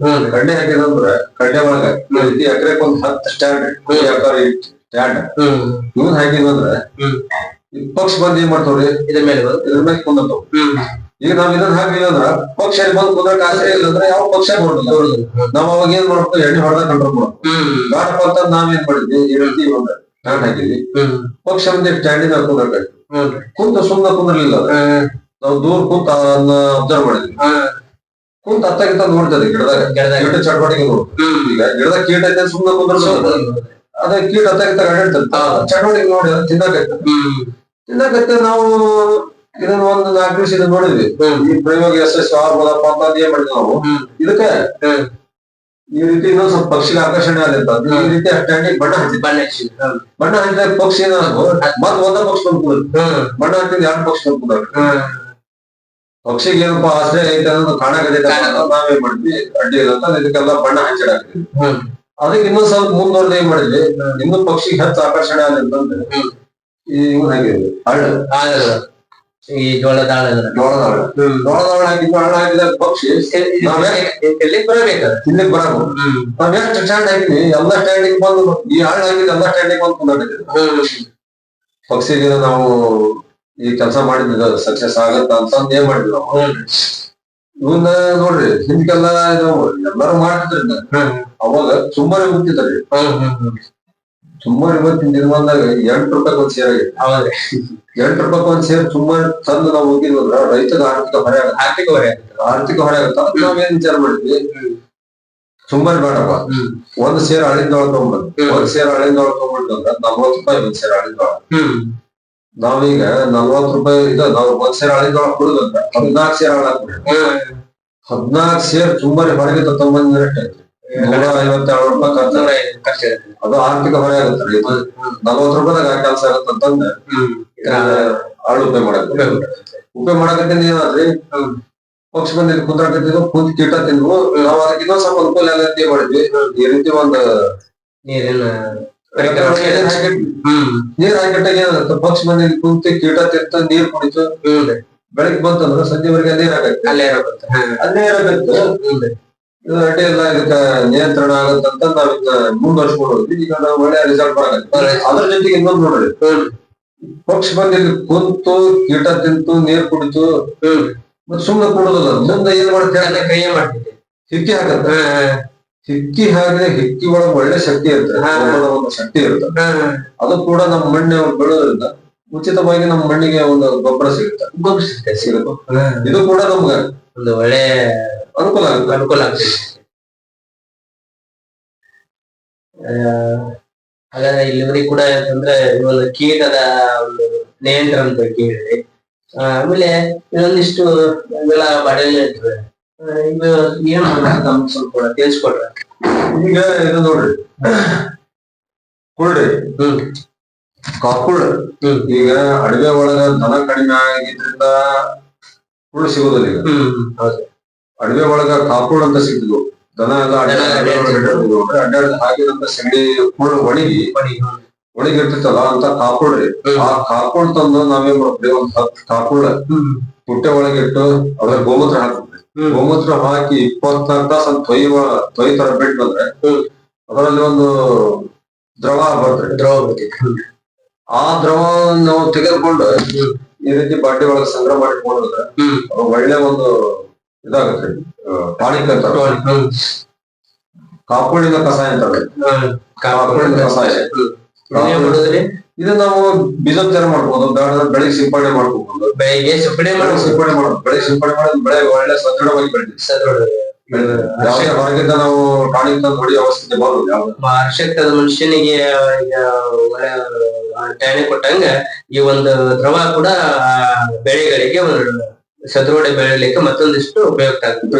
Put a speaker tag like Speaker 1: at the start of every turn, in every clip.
Speaker 1: ಹ್ಮ್
Speaker 2: ಕಡ್ಲೆ ಹಾಕಿದಂದ್ರ ಕಡ್ಡೆ ಒಳಗ ರೀತಿ ಎಕರೆಕ್ ಒಂದ್ ಹತ್ತು ಸ್ಟ್ಯಾಂಡ್ ಸ್ಟ್ಯಾಂಡ್ ಇವ್ನ್ ಹಾಕಿದಂದ್ರ ಪಕ್ಷ ಬಂದ್ ಏನ್ ಮಾಡ್ತಾವ್ರಿ?
Speaker 1: ಇದ್ರ ಮೇಲೆ
Speaker 2: ಇದ್ರ ಮೇಲೆ ಕುಂದರ್ತಾವ. ಈಗ ನಾವ್ ಇದನ್ನ ಹಾಕಿಲ್ಲ ಅಂದ್ರ ಪಕ್ಷ ಅಲ್ಲಿ ಬಂದ್ ಕುಂದ್ರಕ್ ಆಸರೆ ಇಲ್ಲ ಅಂದ್ರೆ ಯಾವ ಪಕ್ಷ ಬರೋದಿಲ್ಲ ನಾವ್ ಅವಾಗ ಏನ್ ಮಾಡ್ಬೇಕು? ಎಣ್ಣೆ ಹೊಡೆದ ಕಂಟ್ರೋಲ್ ಮಾಡ್ಬೇಕು. ಬೇಡಪ್ಪ ಅಂತ ನಾವ್ ಏನ್ ಮಾಡಿದ್ವಿ? ಹೇಳ್ತಿ ಒಂದ್ ಸ್ಟ್ಯಾಂಡ್ ಹಾಕಿದ್ವಿ. ಪಕ್ಷ ಬಂದ್ ಸ್ಟ್ಯಾಂಡಿನ ಕುಂದ್ರಕ ಕುಂತ ಸುಮ್ನ ಕುಂದ್ರಲಿಲ್ಲ ನಾವ್ ದೂರ್ ಕುಂತ ಅದನ್ನ ಅಬ್ಸರ್ವ್ ಮಾಡಿದ್ವಿ. ಕುಂತ ಅತ್ತಾಗಿಂತ ನೋಡ್ತದೆ ಗಿಡದಾಗ. ಕೀಟ ಚಟುವಟಿಕೆ ನೋಡ್ತದೆ. ಈಗ ಗಿಡದಾಗ ಕೀಟ ಐತೆ ಸುಮ್ಮನೆ ಕುಂದ್ರ ಅದೇ. ಕೀಟ ಅತ್ತಾಗಿಂತ ಅಡ್ಡಿರ್ತದೆ
Speaker 1: ಹೌದು.
Speaker 2: ಚಟುವಟಿಕೆ ನೋಡಿ ತಿನ್ನಕ್ಕೆ ತಿನ್ನಕೈತೆ
Speaker 1: ಹ್ಮ್.
Speaker 2: ತಿನ್ನಕತ್ತೆ ನಾವು ಇದನ್ನ ಒಂದು ನಾಲ್ಕು ದಿವಸ ಇದನ್ನ ನೋಡಿದ್ವಿ ಈ ಪ್ರಯೋಗ ಯಶಸ್ವಿ ಆಗ್ಬೋದಪ್ಪ ಅಂತ ಏನ್ ಮಾಡಿದ್ವಿ ನಾವು. ಇದಕ್ಕೆ ಈ ರೀತಿ ಇನ್ನೊಂದ್ ಸ್ವಲ್ಪ ಪಕ್ಷಿಗೆ ಆಕರ್ಷಣೆ ಆಗತ್ತ ಈ ರೀತಿ ಸ್ಟ್ಯಾಂಡಿಗೆ ಬಣ್ಣ ಹಚ್ಚಿ
Speaker 1: ಬಣ್ಣ ಹಚ್ಚಿ
Speaker 2: ಬಣ್ಣ ಹಚ್ಚಿದಾಗ ಪಕ್ಷಿ ಏನಾದ್ರು ಮತ್ ಒಂದ ಪಕ್ಷಿ ಬಂದ್ಬಿಡುತ್ತೆ.
Speaker 1: ಹ್ಮ್.
Speaker 2: ಬಣ್ಣ ಹಚ್ಚಿದ ಎರಡು ಪಕ್ಷಿ ಬಂದ್ಬಿಡ್ತಾರೆ
Speaker 1: ಹ್ಮ್.
Speaker 2: ಪಕ್ಷಿಗೆ ಏನಪ್ಪ ಆಶ್ರಯ ಐತೆ ಅನ್ನೋದು ಕಾಣಕತ್ತೈತೆ ನಾವೇ ಮಾಡಿದ್ವಿ ಅಡ್ಡಿ ಇಲ್ಲ ಇದಕ್ಕೆಲ್ಲ ಬಣ್ಣ ಹಂಚಿಡಾಕ್ತಿದ್ವಿ.
Speaker 1: ಹ್ಮ್.
Speaker 2: ಅದಕ್ಕೆ ಇನ್ನೊಂದ್ ಸ್ವಲ್ಪ ಮುಂದುವರೆದು ಏನ್ ಮಾಡಿದ್ವಿ. ಇನ್ನೂ ಪಕ್ಷಿಗೆ ಹೆಚ್ಚು ಆಕರ್ಷಣೆ ಆದ್ರೆ ಅಂತಂದ್ರೆ ಈ ಇವನ್ ಹಾಕಿದ್ವಿ ಹಳ್ಳ
Speaker 1: ಆಗಲ್ಲ ಈ ಜೋಳದ
Speaker 2: ಜೋಳದ ಹಳ್ಳ
Speaker 1: ಹ್ಮ್.
Speaker 2: ಜೋಳದ ಹಳ್ಳ ಹಾಕಿದ್ವಿ ಹಳ್ಳ ಹಾಕಿದಾಗ ಪಕ್ಷಿ.
Speaker 1: ಎಲ್ಲಿ ಬರಬೇಕು
Speaker 2: ಇಲ್ಲಿಗೆ ಬರಲ್ಲ.
Speaker 1: ಹ್ಮ್.
Speaker 2: ನಾವ್ ಎಷ್ಟು ಸ್ಟ್ಯಾಂಡ್ ಹಾಕಿದ್ವಿ? ಎಲ್ಲಾ ಸ್ಟ್ಯಾಂಡಿಗೆ ಬಂದು ಈ ಹಳ್ಳ ಹಾಕಿದ್ ಎಲ್ಲಾ ಸ್ಟ್ಯಾಂಡಿಗೆ ಬಂದು ಕುಂದಾಡಿದ್ವಿ ಪಕ್ಷಿಗೆ ನಾವು ಈ ಕೆಲಸ ಮಾಡಿದ್ವಿ ಸಕ್ಸಸ್ ಆಗತ್ತ ಅಂತ ಏನ್ ಮಾಡಿದ್ರು ನಾವು? ಇವನ್ನ ನೋಡ್ರಿ ಹಿಂದಕ್ಕೆಲ್ಲ ಎಲ್ಲರೂ ಮಾಡ್ತಿದ್ರಿ ಅವಾಗ ಸುಮ್ಮನೆ
Speaker 1: ಹ್ಮ್
Speaker 2: ಸುಮ್ಮನೆ ಇವತ್ತಿನ ದಿನಮಾನದಾಗ ಎಂಟು ರೂಪಾಯಿ ಒಂದ್ ಸೇರ್ ಆಗೈತೆ
Speaker 1: ಹೌದ್ರಿ.
Speaker 2: ಎಂಟು ರೂಪಾಯಿ ಒಂದ್ ಸೇರ್ ಸುಮ್ಮನೆ ತಂದು ನಾವು ಹೋಗಿದ್ವಂದ್ರ ರೈತದ ಆರ್ಥಿಕ ಹೊರೆ ಆಗುತ್ತೆ.
Speaker 1: ಆರ್ಥಿಕ ಹೊರೆ ಆಗುತ್ತೆ.
Speaker 2: ಆರ್ಥಿಕ ಹೊರೆ ಆಗುತ್ತೆ ನಾವೇನ್ ವಿಚಾರ ಮಾಡಿದ್ವಿ? ಸುಮ್ಮನೆ ಬೇಡಪ್ಪ. ಒಂದ್ ಸೇರ್ ಹಳಿಂದೊಳ ತಗೊಂಡ್ಬಂದ್
Speaker 1: ಹ್ಮ್.
Speaker 2: ಒಂದ್ ಸೇರ್ ಹಳಿಂದೊಳ ತಗೊಂಡ್ಬಂದ್ರ ನಲ್ವತ್ತು ರೂಪಾಯಿ ಒಂದ್ ಸೇರ್ ಹಳಿಂದೊಳ
Speaker 1: ಹ್ಮ್.
Speaker 2: ನಾವೀಗ ನಲ್ವತ್ ರೂಪಾಯಿ ಇದ ನಾವು ಒಂದ್ ಸೇರ್ ಹಳಿಂದೊಳ ಹಾಕ್ಬಿಡುದಂತ ಹದ್ನಾಲ್ಕ ಸೇರ್ ಹಾಳಾಗ್ಬಿಡಿ ಹದ್ನಾಲ್ಕ ಸೇರ್ ತುಂಬಾನೇ ಹೊರಗೆ ತಗೊಂಡ್ಬಂದ್ರೆ ನೂರ ಐವತ್ತೇಳು ರೂಪಾಯಿ ಖರ್ಚು. ಅದು ಆರ್ಥಿಕ ಹೊರೆ ಆಗುತ್ತೆ. ನಲ್ವತ್ ನಲ್ವತ್ತು ರೂಪಾಯಿದಾಗ ಕೆಲಸ ಆಗುತ್ತೆ
Speaker 1: ಇದ್ರ
Speaker 2: ಆಳು ಉಪಯೋಗ ಮಾಡಕ್ಕೆ.
Speaker 1: ಉಪಯೋಗ
Speaker 2: ಮಾಡಕತ್ತೀನಿ ಏನಾದ್ರಿ ಪಕ್ಷ ಬಂದಿದ್ದು ಕುಂದ್ರಾಕತ್ತಿದ್ವು ಕುಂತ್ ಕೀಟ ತಿಂದ್ವು. ನಾವು ಅದಕ್ಕೆ ಇನ್ನೊಂದ್ ಸ್ವಲ್ಪ ಅನುಕೂಲ ಎಲ್ಲ ಮಾಡಿದ್ವಿ. ಈ ರೀತಿ ಒಂದು
Speaker 1: ನೀರಿನ
Speaker 2: ನೀರ್ ಹಾಕಿಟ್ಟಾಗ ಏನಾಗುತ್ತೆ ಪಕ್ಷಿ ಬಂದಿದ್ದು ಕುಂತು ಕೀಟ ತಿಂತ ನೀರ್ ಕುಡಿತು ಬೆಳಗ್ಗೆ ಬಂತಂದ್ರೆ ಸಂಜೆವರೆಗೆ ನೀರ್ ಆಗತ್ತೆ
Speaker 1: ಅಲ್ಲೇ ಇರಬೇಕು.
Speaker 2: ಅಲ್ಲೇ ಇರಬೇಕು.
Speaker 1: ಹ್ಮ್.
Speaker 2: ಇದು ಅಡ್ಡಿ ಇಲ್ಲ. ಇದಕ್ಕ ನಿಯಂತ್ರಣ ಆಗತ್ತಂತ ನಾವ್ ಇದನ್ನ ಮುಂದುವರ್ಸ್ಕೊಂಡು ಹೋದ್ವಿ. ಈಗ ನಾವು ಒಳ್ಳೆ ರಿಸಲ್ಟ್ ಬರಕತ್ತೆ ಅದ್ರ ಜೊತೆಗೆ ಇನ್ನೊಂದು ನೋಡ್ರಿ ಪಕ್ಷ ಬಂದಿದ್ದು ಕುಂತು ಕೀಟ ತಿಂತು ನೀರ್ ಕುಡಿತು.
Speaker 1: ಮತ್
Speaker 2: ಮತ್ತೆ ಸುಮ್ನೆ ಕೊಡೋದಲ್ಲ. ಮುಂದೆ ಏನ್
Speaker 1: ಮಾಡ್ತೀರ? ಕೈ ಮಾಡ್ತೀವಿ
Speaker 2: ಸಿಕ್ಕಿ ಹಾಕತ್ತೆ ಹಿಕ್ಕಿ ಹಾಗೆ ಹಿಕ್ಕಿ ಒಳಗೆ ಒಳ್ಳೆ ಶಕ್ತಿ ಇರುತ್ತೆ ಶಕ್ತಿ
Speaker 1: ಇರುತ್ತೆ.
Speaker 2: ಅದು ಕೂಡ ನಮ್ಮ ಮಣ್ಣೆ ಬೆಳೆಯೋದ್ರಿಂದ ಉಚಿತವಾಗಿ ನಮ್ಮ ಮಣ್ಣಿಗೆ ಒಂದು ಗೊಬ್ಬರ ಸಿಗುತ್ತೆ.
Speaker 1: ಗೊಬ್ಬರ ಸಿಗುತ್ತೆ.
Speaker 2: ಸಿಗುತ್ತೆ. ಇದು ಕೂಡ ನಮ್ಗೆ
Speaker 1: ಒಂದು ಒಳ್ಳೆ
Speaker 2: ಅನುಕೂಲ ಆಗುತ್ತೆ.
Speaker 1: ಅನುಕೂಲ ಆಗುತ್ತೆ ಆ, ಹಾಗಾದ್ರೆ ಇಲ್ಲಿವರೆಗೆ ಕೂಡ ಅಂತಂದ್ರೆ ಒಂದು ಕೀಟದ ಒಂದು ನಿಯಂತ್ರಣದ ಬಗ್ಗೆ ಹೇಳಿ ಆಮೇಲೆ ಇನ್ನೊಂದಿಷ್ಟು ಇವೆಲ್ಲ ಬಡಲಿ ಇರ್ತವೆ ಆ, ಇದು ಏನ್ ನಮ್ಗೆ ಸ್ವಲ್ಪ ಕೂಡ ತಿಳಿಸ್ಕೊಡ್ರ.
Speaker 2: ಈಗ ಇದು ನೋಡ್ರಿ.
Speaker 1: ಹ್ಮ್.
Speaker 2: ಕಾಕುಳ್ ಈಗ ಅಡವೆ ಒಳಗ ದನ ಕಡಿಮೆ ಆಗಿದ್ರಿಂದ ಕುಳ್ಳು ಸಿಗೋದಿಲ್ಲ ಈಗ. ಅಡವೆ ಒಳಗ ಕಾಕುಳ್ ಅಂತ ಸಿಗ್ತಿದ್ವು. ದನ ಎಲ್ಲ ಅಡ್ಡಾಡ್ ಹಾಕಿದಂತ ಸಗಣಿ ಕುಳ್ಳು ಒಣಗಿ ಒಣಗಿರ್ತಿತ್ತಲ್ಲ ಅಂತ ಕಾಕುಳ್ರಿ. ಆ ಕಾಕುಳ್ ತಂದು ನಾವೇನ್ ಮಾಡ್ತೀವಿ ಒಂದ್ ಹತ್ತು ಕಾಪುಳ್
Speaker 1: ಹ್ಮ್.
Speaker 2: ಪುಟ್ಟೆ ಒಳಗೆ ಇಟ್ಟು ಅದ್ರ ಗೋಮೂತ್ರ ಹಾಕ್ತೀವಿ. ಗೋಮೂತ್ರ ಹಾಕಿ ಇಪ್ಪತ್ನಾಲ್ಕು ತಾಸು ತೊಯ್ಯುವ ತೊಯ್ ತರ ಬಿಟ್ಟು ಬಂದ್ರೆ ಅದರಲ್ಲಿ ಒಂದು ದ್ರವ ಬರ್ತದೆ.
Speaker 1: ದ್ರವ ಬರ್ತದೆ.
Speaker 2: ಆ ದ್ರವವನ್ನು ನಾವು ತೆಗೆದುಕೊಂಡು ಈ ರೀತಿ ಬಾಟಿ ಒಳಗೆ ಸಂಗ್ರಹ ಮಾಡಿಕೊಂಡ್ರೆ. ಒಳ್ಳೆ ಒಂದು ಇದಾಗುತ್ತೆ. ಟಾನಿಕ್ ಅಂತ. ಕಾಪುಳಿನ ಕಷಾಯ
Speaker 1: ಅಂತ.
Speaker 2: ಕಾಪುಳಿನ
Speaker 1: ಮಾಡೋದ್ರಿ
Speaker 2: ಇದು ನಾವು ಬೀಜೋಪಚಾರ ಮಾಡ್ಬೋದು ಬೇಡ ಬೆಳಿಗ್ಗೆ ಸಿಂಪಡಣೆ ಮಾಡ್ಕೋಬಹುದು
Speaker 1: ಬೆಳಿಗ್ಗೆ
Speaker 2: ಸಿಂಪಡಣೆ
Speaker 1: ಮಾಡಿ
Speaker 2: ಸಿಂಪಡಣೆ ಮಾಡೋದು ಬೆಳಿಗ್ಗೆ ಸಿಂಪಡಣೆ ಮಾಡೋದು ಬೆಳೆ ಒಳ್ಳೆ ಸದೃಢವಾಗಿ ಬೆಳಿತೀವಿ ಸದೃಢ ಹೊರಗಿಂದ ನಾವು ಟಾನಿಕ್ ತಂದು ಅವಸ್ಥೆ ಅವಶ್ಯಕತೆ ಬರೋದು ಯಾವ್ದು.
Speaker 1: ಮನುಷ್ಯನಿಗೆ ಈಗ ಒಳ್ಳೆ ಟ್ಯಾನೆ ಕೊಟ್ಟಂಗ ಈ ಒಂದು ದ್ರವ ಕೂಡ ಬೆಳೆಗಳಿಗೆ ಒಂದು ಸದೃಢ ಬೆಳೆಯಲಿಕ್ಕೆ ಮತ್ತೊಂದಿಷ್ಟು ಉಪಯುಕ್ತ
Speaker 2: ಆಗುತ್ತೆ.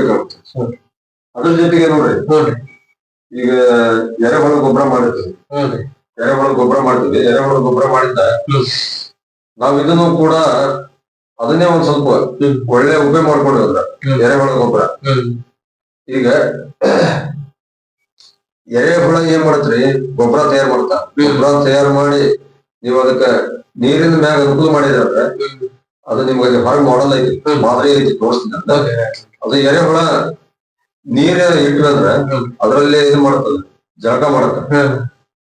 Speaker 2: ಅದ್ರ ಜೊತೆಗೆ ನೋಡ್ರಿ.
Speaker 1: ನೋಡ್ರಿ
Speaker 2: ಈಗ ಎರೆಹುಳ ಗೊಬ್ಬರ ಮಾಡಿರ್ತೀವಿ
Speaker 1: ಹ್ಞೂನ್ರಿ
Speaker 2: ಎರೆಹುಳ ಗೊಬ್ಬರ ಮಾಡ್ತೀವಿ ಎರೆಹುಳ ಗೊಬ್ಬರ ಮಾಡಿದ್ದ. ನಾವ್ ಇದನ್ನು ಕೂಡ ಅದನ್ನೇ ಒಂದ್ ಸ್ವಲ್ಪ ಒಳ್ಳೆ ಉಪಯೋಗ ಮಾಡ್ಕೊಂಡು ಹೋದ್ರ. ಎರೆಹುಳ ಗೊಬ್ಬರ. ಈಗ ಎರೆಹುಳ ಏನ್ ಮಾಡತ್ರಿ? ಗೊಬ್ಬರ ತಯಾರು ಮಾಡ್ತಾ. ಗೊಬ್ಬರ ತಯಾರು ಮಾಡಿ ನೀವ್ ಅದಕ್ಕ ನೀರಿನ ಮ್ಯಾಗ ಅನುಕೂಲ ಮಾಡಿದ್ರ ಅದು ನಿಮ್ಗೆ ಹೊರಗೆ ಮಾಡಲ್ ಐತಿ ಮಾದರಿ ಐತಿ ತೋರಿಸ್ತೀನಿ ಅಂತ. ಅದು ಎರೆಹುಳ ನೀರ ಇಟ್ವಿ ಅದ್ರಲ್ಲೇ ಇದು ಮಾಡ್ತದೆ. ಜಳಕ ಮಾಡತ್ತ.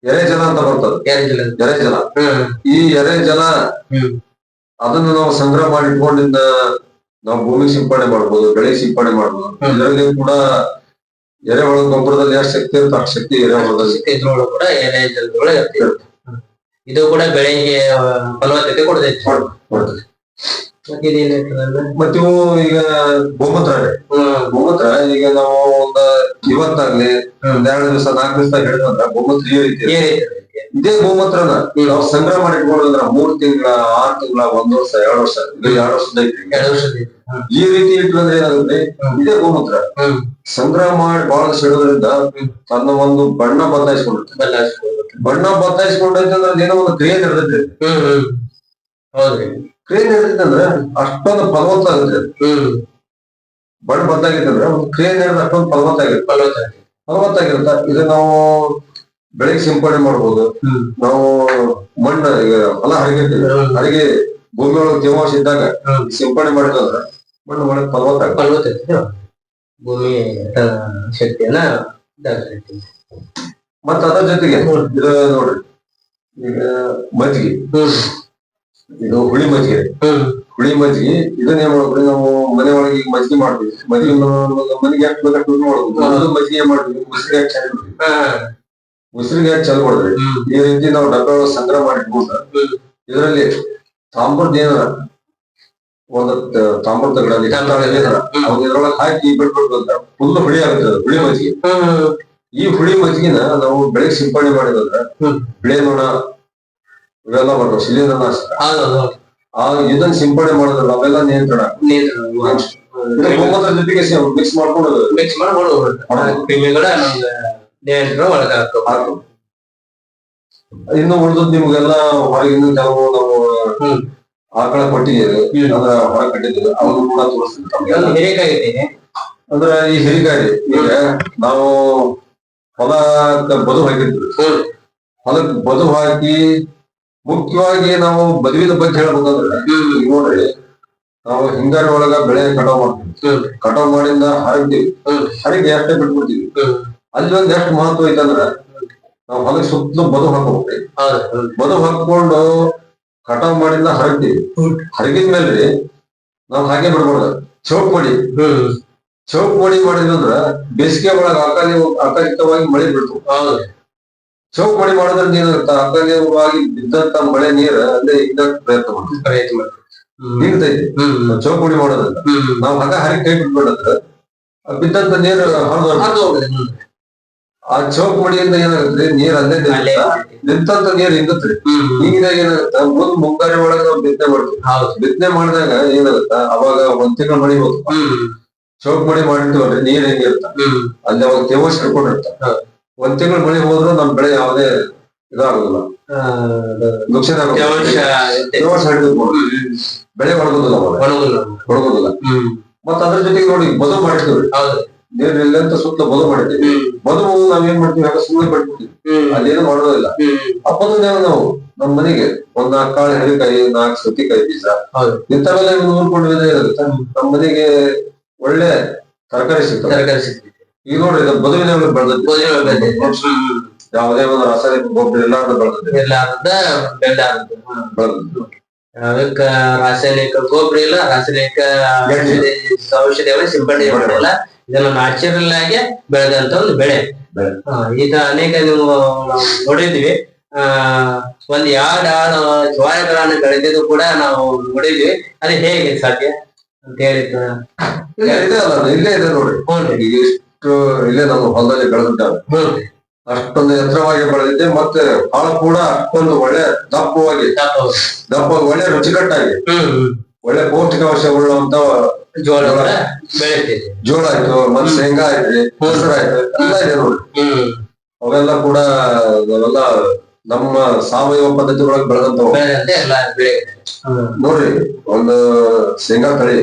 Speaker 2: ಎರೆ ಜಲ ಅಂತ ಬರ್ತದೆ. ಎರೆ ಜಲ. ಈ ಎರೆ ಜಲ
Speaker 1: ಹ್ಮ್.
Speaker 2: ಅದನ್ನ ನಾವು ಸಂಗ್ರಹ ಮಾಡಿ ಇಟ್ಕೊಂಡಿಂದ ನಾವು ಭೂಮಿ ಸಿಂಪಡಣೆ ಮಾಡ್ಬೋದು ಬೆಳೆ ಸಿಂಪಡಣೆ ಮಾಡ್ಬೋದು. ಇದರಲ್ಲಿ ಕೂಡ ಎರೆಹುಳ ಗೊಬ್ಬರದಲ್ಲಿ ಎಷ್ಟು ಶಕ್ತಿ ಇರುತ್ತೆ ಅಷ್ಟು ಶಕ್ತಿ ಎರೆಹುಳದಲ್ಲಿ
Speaker 1: ಕೂಡ ಎರೆ ಜಲದೊಳಗೆ ಇರ್ತದೆ ಇದು ಕೂಡ ಬೆಳೆಗೆ ಫಲವತ್ತತೆ ಕೊಡ್ತೈತಿ.
Speaker 2: ಕೊಡ್ತದೆ.
Speaker 1: ಮತ್ತೆ
Speaker 2: ಇವು ಈಗ ಗೋಮೂತ್ರ ಗೋಮೂತ್ರ ಈಗ ನಾವು ಒಂದ ಇವತ್ತಾಗ್ಲಿ ಎರಡು ದಿವಸ ನಾಲ್ಕು ದಿವಸ ಹೇಳಿದಂತ ಗೋಮೂತ್ರ ಇದೇ ಗೋಮೂತ್ರನ. ನಾವು ಸಂಗ್ರಹ ಮಾಡಿ ಇಟ್ಕೊಂಡ್ರಂದ್ರ ಮೂರ್ ತಿಂಗಳ ಆರ್ ತಿಂಗಳ ಒಂದ್ ವರ್ಷ ಎರಡ್ ವರ್ಷ ಎರಡ್ ವರ್ಷದ.
Speaker 1: ಎರಡು ವರ್ಷದ.
Speaker 2: ಈ ರೀತಿ ಇಟ್ಕೊಂಡ್ರೆ ಏನಾಗುತ್ತೆ. ಇದೇ ಗೋಮೂತ್ರ ಸಂಗ್ರಹ ಮಾಡಿ ಬಹಳ ಇಡೋದ್ರಿಂದ ತನ್ನ ಒಂದು ಬಣ್ಣ ಬದಲಾಯಿಸ್ಕೊಂಡಿರುತ್ತೆ. ಬಣ್ಣ ಬದಲಾಯಿಸ್ಕೊಂಡೈತೆ ಅಂದ್ರೆ ಏನೋ ಒಂದು ಕ್ರಿಯೆ ನಡೆದೈತೆ.
Speaker 1: ಹೌದ್ರಿ
Speaker 2: ಕ್ರಿಯೆ ನಡೆದೈತೆ ಅಂದ್ರೆ ಅಷ್ಟೊಂದು ಫಲವತ್ತ ಆಗುತ್ತೆ ಬಣ್ಣ ಬದಲಾಗೈತೆ ಅಂದ್ರೆ ಒಂದು ಕ್ರೇನ್ ನಡೆದ ಅಷ್ಟೊಂದು ಫಲವತ್ತ ಆಗಿರುತ್ತೆ
Speaker 1: ಫಲವತ್ತ
Speaker 2: ಫಲವತ್ತಾಗಿರುತ್ತೆ. ಇದು ನಾವು ಬೆಳಿಗ್ಗೆ ಸಿಂಪಡಣೆ ಮಾಡ್ಬೋದು. ನಾವು ಮಣ್ಣು ಈಗ ಹೊಲ
Speaker 1: ಹ್ಮ್.
Speaker 2: ಹರಿಗೆ ಭೂಮಿ ಒಳಗೆ ತೇವಾಂಶ ಇದ್ದಾಗ. ಸಿಂಪಡಣೆ ಮಾಡಿದ್ರೆ ಮಣ್ಣು ಒಳಗೆ ಫಲವತ್ತ
Speaker 1: ಫಲವತ್ತ ಭೂಮಿ ಶಕ್ತಿಯನ್ನ.
Speaker 2: ಮತ್ತ ಅದ್ರ ಜೊತೆಗೆ ಇದು ನೋಡ್ರಿ ಈಗ ಮಜ್ಜಿಗೆ. ಇದು ಹುಳಿ ಮಜ್ಜಿಗೆ ಹುಳಿ ಮಜ್ಜಿಗೆ ಇದನ್ನ ಏನ್ ಮಾಡ್ಬೇಕು? ನಾವು ಮನೆ ಒಳಗೆ ಈಗ ಮಜ್ಜಿಗೆ ಮಾಡ್ತೀವಿ. ಮಜ್ಜಿಗೆ ಮನೆಗೆ ಯಾಕೆ ಬೇಕಾಗ್ತದೆ ನೋಡ್ಬೋದು ಮಜ್ಜಿಗೆ ಮಾಡ್ತೀವಿ? ಉಸಿರಿಗೆ ಹಾಕಿ ಚೆಲ್ಲಿ
Speaker 1: ಹಾ.
Speaker 2: ಉಸಿರಿಗೆ ಹಾಕಿ ಚೆಲ್ ಕೊಡ್ರಿ ಈ ರೀತಿ ನಾವು ಡಬ್ಬ ಸಂಗ್ರಹ ಮಾಡಿ ಇದರಲ್ಲಿ ತಾಮ್ರದ ಏನಾರ ಒಂದು ತಾಮ್ರದ
Speaker 1: ತಾಮ್ರದ
Speaker 2: ಏನಾರ ಇದ್ರೊಳಗೆ ಹಾಕಿ ಬಿಟ್ಬಿಟ್ಟು ಅಂತ ಫುಲ್ ಹುಳಿ ಆಗುತ್ತೆ ಹುಳಿ ಮಜ್ಜಿಗೆ ಈ ಹುಳಿ ಮಜ್ಜಿಗೆನ ನಾವು ಬೆಳೆಗೆ ಸಿಂಪಡಣೆ ಮಾಡಿದ್ರೆ. ಬೆಳೆ ನೋಣ ಇವೆಲ್ಲ ಬರ್ತಾವ ಶಿಲೀಂಧ್ರನಾಶಕ
Speaker 1: ಹೌದು ಹೌದು
Speaker 2: ಆ ಇದನ್ನ ಸಿಂಪಡಣೆ ಮಾಡಿದ್ರಲ್ಲ ಅವೆಲ್ಲ ನಿಯಂತ್ರಣ ಆಗ್ತದೆ. ಇದು ಗೋಮೂತ್ರ ಜೊತೆಗೆ ಮಿಕ್ಸ್ ಮಾಡ್ಕೊಂಡು
Speaker 1: ಮಿಕ್ಸ್ ಮಾಡಿ
Speaker 2: ಮಾಡ್ಬೋದು.
Speaker 1: ಕ್ರಿಮಿಗಳ ನಿಯಂತ್ರಣ ಒಳಗೆ ಹಾಕೋ
Speaker 2: ಹಾಕ್ಬೋದು. ಇನ್ನು ಉಳಿದ್ ನಿಮ್ಗೆಲ್ಲ ಹೊರಗಿನ ಕೆಲವು ನಾವು. ಆಕಳ ಕೊಟ್ಟಿದ್ದೀವಿ. ಅಂದ್ರ ಹೊರ ಕಟ್ಟಿದ್ದೀವಿ ಅವನು ಕೂಡ ತೋರಿಸ್ತೀವಿ.
Speaker 1: ಹಿರೇಕಾಗಿದ್ದೀನಿ
Speaker 2: ಅಂದ್ರ ಈ ಹಿರಿಕಾಯಿ ಈಗ ನಾವು ಹೊಲಕ್ಕೆ ಬದು ಹಾಕಿರ್ತೀವಿ. ಹೊಲಕ್ ಬದು ಹಾಕಿ ಮುಖ್ಯವಾಗಿ ನಾವು ಬದುವಿನ ಬಗ್ಗೆ ಹೇಳ್ಬೇಕಂದ್ರೆ
Speaker 1: ಹ್ಮ್
Speaker 2: ನೋಡ್ರಿ, ನಾವು ಹಿಂಗಾರಿ ಒಳಗ ಬೆಳೆ ಕಟಾವ್ ಮಾಡ್ತೀವಿ. ಕಟಾವ್ ಮಾಡಿಂದ
Speaker 1: ಹ್ಮ್.
Speaker 2: ಹರಗಿ ಅಷ್ಟೇ ಬಿಟ್ಬಿಡ್ತೀವಿ. ಅಲ್ಲಿ ಒಂದ್ ಎಷ್ಟು ಮಹತ್ವ ಐತಂದ್ರ ನಾವು ಹೊಲ ಸುತ್ತಲೂ ಬದು ಹಾಕೋಬೇಕ್ರಿ ಬದು ಹಾಕೊಂಡು ಕಟಾವ್ ಮಾಡಿಂದ ಹರಗ್ತೀವಿ. ಹರಗಿದ ಮೇಲ್ರಿ ನಾವ್ ಹಾಗೆ ಬಿಡ್ಬಾರ್ದು ಚೌಕ್ ಮಾಡಿ ಚೌಕ್ ಮಾಡಿ ಮಾಡಿದ್ರಂದ್ರ ಬೇಸಿಗೆ ಒಳಗ ಅಕಾಲಿ ಅಕಾಲಿಕವಾಗಿ ಮಳೆ ಬೀಳ್ತು
Speaker 1: ಹೌದು
Speaker 2: ಚೌಕ್ ಮಾಡಿ ಮಾಡೋದ್ರಿಂದ ಏನಾಗುತ್ತೆ ಅಕಾಲಿಕವಾಗಿ ಬಿದ್ದಂತ ಮಳೆ ನೀರ್ ಅಲ್ಲೇ ಇದ್ದಕ್ಕೆ ಪ್ರಯತ್ನ ಮಾಡ್ತೀವಿ
Speaker 1: ಪ್ರಯತ್ನ
Speaker 2: ನಿಲ್ತೈತಿ
Speaker 1: ಹ್ಮ್.
Speaker 2: ಚೌಕ್ ಮಾಡಿ ಮಾಡೋದ್ರಿಂದ
Speaker 1: ಹ್ಮ್
Speaker 2: ನಾವ್ ಹಂಗ ಹರಿ ಕೈ ಬಿಟ್ಬಿಡಂದ್ರ ಬಿದ್ದಂತ ನೀರ್ ಹರಿದು ಆ ಚೌಕ್ ಮಡಿಯಿಂದ ಏನಾಗುತ್ತೆ? ನೀರ್ ಅಲ್ಲೇ ನಿಂತಂತ ನೀರ್ ಹಿಂಗತ್ರಿ.
Speaker 1: ನೀರ
Speaker 2: ಈಗಿದಾಗ ಏನಾಗುತ್ತೆ? ಮುಂದ್ ಮುಂಗಾರಿ ಒಳಗ ನಾವು ಬಿತ್ತನೆ ಮಾಡ್ತೀವಿ. ಬಿತ್ತನೆ ಮಾಡಿದಾಗ ಏನಾಗುತ್ತ? ಅವಾಗ ಒಂದ್ ತಿಂಗಳ ಮಳಿ ಚೌಕ್ ಮಡಿ ಮಾಡಿರ್ತೀವಲ್ರಿ ನೀರ್ ಹೆಂಗಿರುತ್ತ? ಅಲ್ಲಿ ಅವಾಗ ತೇವಾಂಶ ಹಿಡ್ಕೊಂಡಿರ್ತ. ಒಂದ್ ತಿಂಗಳ ಮಳೆ ಹೋದ್ರು ನಮ್ ಬೆಳೆ ಯಾವುದೇ ಇದಾಗುದಿಲ್ಲ. ನುಕ್ಸಾನ. ಬೆಳೆ ಒಣಗುದಿಲ್ಲ ಮತ್ತ ಅದ್ರ ಜೊತೆಗೆ ನೋಡಿ ಬದು ಮಾಡಿರ್ತೀವಿ
Speaker 1: ಹೌದು.
Speaker 2: ನೀರ್ ಇಲ್ಲ ಅಂತ ಸುತ್ತ ಬದು ಮಾಡಿರ್ತೀವಿ ಬದು ನಾವ್ ಏನ್ ಮಾಡ್ತೀವಿ? ಯಾಕೆ ಸುಮ್ಮನೆ ಬಿಟ್ಬಿಡ್ತೀವಿ
Speaker 1: ಅದೇನು
Speaker 2: ಅಲ್ಲೇನು ಮಾಡೋದಿಲ್ಲ ಅಪ್ಪದು ನಾವು ನಮ್ ಮನೆಗೆ ಒಂದ್ ನಾಲ್ಕು ಕಾಳು ಹೆರಿಕಾಯಿ ನಾಲ್ಕು ಸೌತಿಕಾಯಿ ಬೀಜ.
Speaker 1: ಹೌದು.
Speaker 2: ಇಂಥವೆಲ್ಲ ನೋಡ್ಕೊಂಡು ಇರುತ್ತೆ. ನಮ್ ಮನೆಗೆ ಒಳ್ಳೆ ತರಕಾರಿ ಸಿಗ್ತದೆ.
Speaker 1: ತರಕಾರಿ ಸಿಗ್ತೈತಿ
Speaker 2: ಈಗ ನೋಡ್ರಿ ಇದು ಬದುವಿನ
Speaker 1: ಬೆಳ್ದೈತಿ.
Speaker 2: ಯಾವುದೇ ಒಂದು ರಾಸಾಯನಿಕ ಗೊಬ್ಬರ
Speaker 1: ಇಲ್ಲ ಅರ್ಧ. ಹ್ಮ್.
Speaker 2: ಬೆಳೆದದ್ದು
Speaker 1: ಅದಕ್ಕ ರಾಸಾಯನಿಕ ಗೊಬ್ಬರ ಇಲ್ಲ ರಾಸಾಯನಿಕ ಔಷಧಿ ಔಷಧಿಗಳ ಸಿಂಪಡಣೆ ಮಾಡಿಲ್ಲ ಇದನ್ನ ನ್ಯಾಚುರಲ್ ಆಗಿ ಬೆಳೆದಂತ ಒಂದು ಬೆಳೆ. ಈಗ ಅನೇಕ ನೀವು ನೋಡಿದ್ವಿ ಆ ಒಂದ್ ಎರಡ್ ಆಳು ಜ್ವಾಳಗಳನ್ನ ಬೆಳೆದಿದ್ದು ಕೂಡ ನಾವು ನೋಡಿದ್ವಿ ಅದು ಹೇಗೆ ಸಾಧ್ಯ ಅಂತ ಹೇಳಿದ್ದ
Speaker 2: ಇಲ್ಲ ಇದೆ ನೋಡ್ರಿ ಅದು ಇಲ್ಲೇ ಇದೆ ನೋಡ್ರಿ.
Speaker 1: ಹ್ಞೂ
Speaker 2: ಇಷ್ಟು ಇಲ್ಲೇ ನಮ್ಮ ಹೊಲದಲ್ಲಿ ಬೆಳೆದಿದ್ದಾವೆ. ಅಷ್ಟೊಂದು ಎತ್ತರವಾಗಿ ಬೆಳೆದಿದ್ದೆ ಮತ್ತೆ ಬಹಳ ಕೂಡ ಅಷ್ಟೊಂದು ಒಳ್ಳೆ ದಪ್ಪವಾಗಿ ದಪ್ಪ ಒಳ್ಳೆ ರುಚಿಕಟ್ಟಾಗಿ. ಒಳ್ಳೆ ಪೌಷ್ಟಿಕಾಂಶ ಉಳ್ಳುವಂತ
Speaker 1: ಜೋಳ.
Speaker 2: ಜೋಳ ಆಯ್ತು ಮತ್ತೆ ಶೇಂಗಾ ಆಯ್ತು ಹೆಸರು ಆಯ್ತು ಎಲ್ಲ ಇದೆ
Speaker 1: ನೋಡಿ.
Speaker 2: ಅವೆಲ್ಲ ಕೂಡ ಅವೆಲ್ಲ ನಮ್ಮ ಸಾವಯವ ಪದ್ಧತಿ ಒಳಗೆ
Speaker 1: ಬೆಳೆದಂತ
Speaker 2: ನೋಡ್ರಿ ಒಂದು ಶೇಂಗಾ ತಳಿ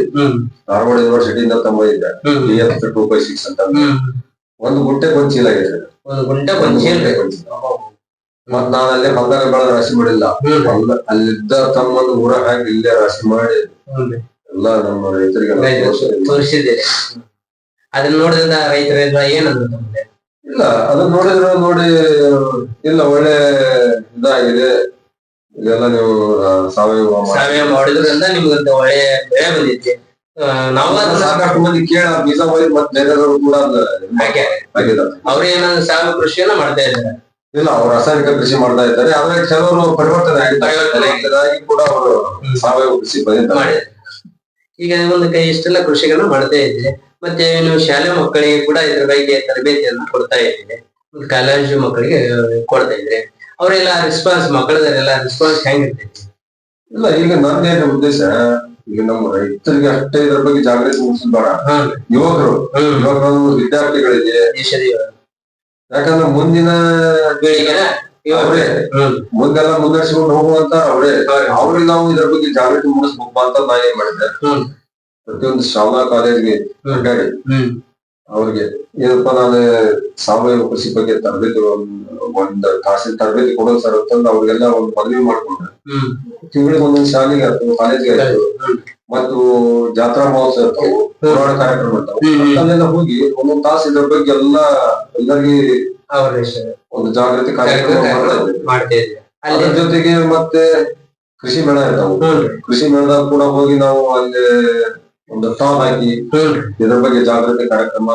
Speaker 2: ಧಾರವಾಡ ಯೂನಿವರ್ಸಿಟಿಯಿಂದ ತಮ್ಮ ಇದೆ. ಟೂ ಬೈ ಸಿಕ್ಸ್ ಅಂತ. ಒಂದು ಗುಂಟೆ ಒಂದ್ ಚೀಲ ಆಗಿದೆ
Speaker 1: ಒಂದು ಗುಂಟೆ ಒಂದ್ ಚೀಲ.
Speaker 2: ಮತ್ ನಾನು ಅಲ್ಲೇ ಹೊಲದಾಗ ಬೆಳೆದ ರಾಶಿ ಮಾಡಿಲ್ಲ. ಅಲ್ಲಿದ್ದ ತಮ್ಮ ಊರ ಹಾಕಿ ಇಲ್ಲೇ ರಾಶಿ ಮಾಡಿ. ಎಲ್ಲ ನಮ್ಮ ರೈತರಿಗೆ ತೋರಿಸಿದೆ
Speaker 1: ತೋರಿಸಿದ್ದೀರಿ ಅದನ್ನ ನೋಡಿದ್ರಿಂದ ರೈತರಿಂದ ಏನಂದ್ರು
Speaker 2: ಇಲ್ಲ ಅದನ್ನ ನೋಡಿದ್ರೆ ನೋಡಿ ಇಲ್ಲ ಒಳ್ಳೆ ಇದಾಗಿದೆ. ಇದೆಲ್ಲ ನೀವು ಸಾವಯವ
Speaker 1: ಸಾವಯವ ಮಾಡಿದ್ರಿಂದ ನಿಮ್ಗೆ ಒಳ್ಳೆ ಬೆಳೆ ಬಂದಿದೆ. ನಾವು
Speaker 2: ಸಾಕಷ್ಟು ಮಂದಿ ಕೇಳ ಬೀಜ ಹೋಗಿ ಮತ್ತೆ ಬೇರೆಯವರು ಕೂಡ ಅದನ್ನ
Speaker 1: ಹಾಕ್ಯಾರೆ.
Speaker 2: ಹಾಕಿದ್ದಾರೆ.
Speaker 1: ಅವ್ರು ಸಾವಯವ ಕೃಷಿಯನ್ನ ಮಾಡ್ತಾ ಇದ್ದಾರೆ.
Speaker 2: ಇಲ್ಲ ಅವ್ರು ರಾಸಾಯನಿಕ ಕೃಷಿ ಮಾಡ್ತಾ ಇದ್ದಾರೆ. ಆದ್ರೆ ಕೆಲವರು ಪರಿವರ್ತನೆ ಆಗಿದ್ದಾರೆ
Speaker 1: ಪರಿವರ್ತನೆ ಆಗಿದೆ.
Speaker 2: ಕೂಡ ಅವರು ಸಾವಯವ ಕೃಷಿ ಬಂದಿದ್ದಾರೆ.
Speaker 1: ಈಗ ಒಂದು ಕೈ ಇಷ್ಟೆಲ್ಲ ಕೃಷಿಗಳನ್ನ ಮಾಡ್ತಾ ಇದ್ರಿ ಮತ್ತೆ ಏನು ಶಾಲೆ ಮಕ್ಕಳಿಗೆ ಕೂಡ ಇದ್ರ ಬಗ್ಗೆ ತರಬೇತಿಯನ್ನು ಕೊಡ್ತಾ ಇದ್ದೀನಿ. ಕಾಲೇಜು ಮಕ್ಕಳಿಗೆ ಕೊಡ್ತಾ ಇದ್ರೆ ಅವರೆಲ್ಲ ರೆಸ್ಪಾನ್ಸ್ ಮಕ್ಕಳದೆಲ್ಲ ರೆಸ್ಪಾನ್ಸ್ ಹೆಂಗಿರ್ತೈತಿ?
Speaker 2: ಇಲ್ಲ ಈಗ ನಂದೇನು ಉದ್ದೇಶ ಈಗ ನಮ್ಮ ರೈತರಿಗೆ ಅಷ್ಟೇ ಇದ್ರ ಬಗ್ಗೆ ಜಾಗೃತಿ
Speaker 1: ಮೂಡಿಸ್ಬೇಡ.
Speaker 2: ಯುವಕರು ಯುವಕರು ವಿದ್ಯಾರ್ಥಿಗಳಿಗೆ. ಯಾಕಂದ್ರೆ ಮುಂದಿನ ಮುಂದೆಲ್ಲ ಮುನ್ನಡೆಸಿಕೊಂಡು ಹೋಗುವಂತ ಅವರೇ. ಅವ್ರಿಗೆ ನಾವು ಇದ್ರ ಬಗ್ಗೆ ಜಾಗೃತಿ ಮೂಡಿಸ್ಬೇಕು ಅಂತ ನಾ ಏನ್ ಮಾಡಿದ್ದೆ ಪ್ರತಿಯೊಂದು ಶಾಲಾ ಕಾಲೇಜ್ಗೆ ಅಡ್ಡಾಡಿ ಅವ್ರಿಗೆ ಏನಪ್ಪ ನಾನು ಸಾವಯವ ಕೃಷಿ ಬಗ್ಗೆ ತರಬೇತಿ ಒಂದ್ ತಾಸಿ ತಾಸಿನ ತರಬೇತಿ ಕೊಡೋದು ಸರ್ ಅಂತಂದು ಅವ್ರಿಗೆಲ್ಲ ಒಂದ್ ಮನವಿ ಮಾಡ್ಕೊಂಡ್ರೆ. ತಿಂಗಳಿಗೆ ಒಂದೊಂದು ಶಾಲೆಗೆ ಅಥವಾ ಕಾಲೇಜ್ಗೆ ಆಯ್ತು. ಮತ್ತು ಜಾತ್ರಾ ಮಹೋತ್ಸವ ಇರ್ತಾವು ಪುರಾಣ ಕಾರ್ಯಕ್ರಮ ಇರ್ತಾವು. ಅಲ್ಲೆಲ್ಲ ಹೋಗಿ ಒಂದೊಂದ್ ತಾಸು ಇದ್ರ ಬಗ್ಗೆ ಎಲ್ಲ ಎಲ್ಲರಿಗೆ ಒಂದು ಜಾಗೃತಿ ಕಾರ್ಯಕ್ರಮ ಮಾಡ್ತಾ ಅದ್ರ ಜೊತೆಗೆ ಮತ್ತೆ ಕೃಷಿ ಮೇಳ ಇರ್ತಾವ ಕೃಷಿ ಮೇಳದಾಗ ಕೂಡ ಹೋಗಿ ನಾವು ಅಲ್ಲಿ ಒಂದು ಸ್ಟಾಲ್ ಹಾಕಿ ಇದ್ರ ಬಗ್ಗೆ ಜಾಗೃತಿ ಕಾರ್ಯಕ್ರಮ